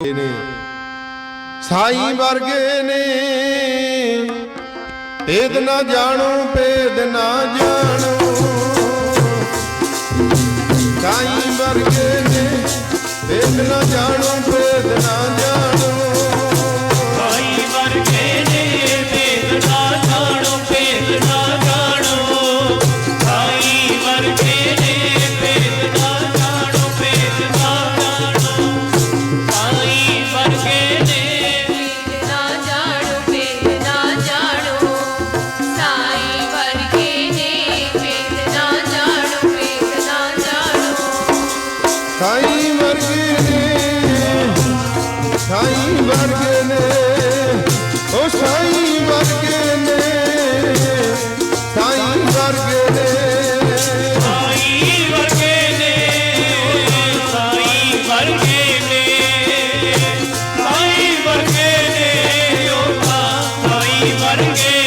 ਨੇ, ਸਾਈ ਵਰਗੇ ਨੇ। ਭੇਦ ਨਾ ਜਾਣੋ, ਭੇਦ ਨਾ ਜਾਣੋ। ਸਾਈ ਵਰਗੇ ਨੇ, ਭੇਦ ਨਾ ਜਾਣੋ, ਭੇਦ ਨਾ ਸਾਈ ਵਰਗੇ ਨੇ ਸਾਈ ਵਰਗੇ ਨੇ ਉਹ ਸਾਈ ਵਰਗੇ ਨੇ ਸਾਈ ਵਰਗੇ ਨੇ। ਸਾਈ ਵਰਗੇ ਨੇ ਸਾਈ ਵਰਗੇ ਨੇ ਸਾਈ ਵਰਗੇ ਨੇ ਉਹ ਸਾਈ ਵਰਗੇ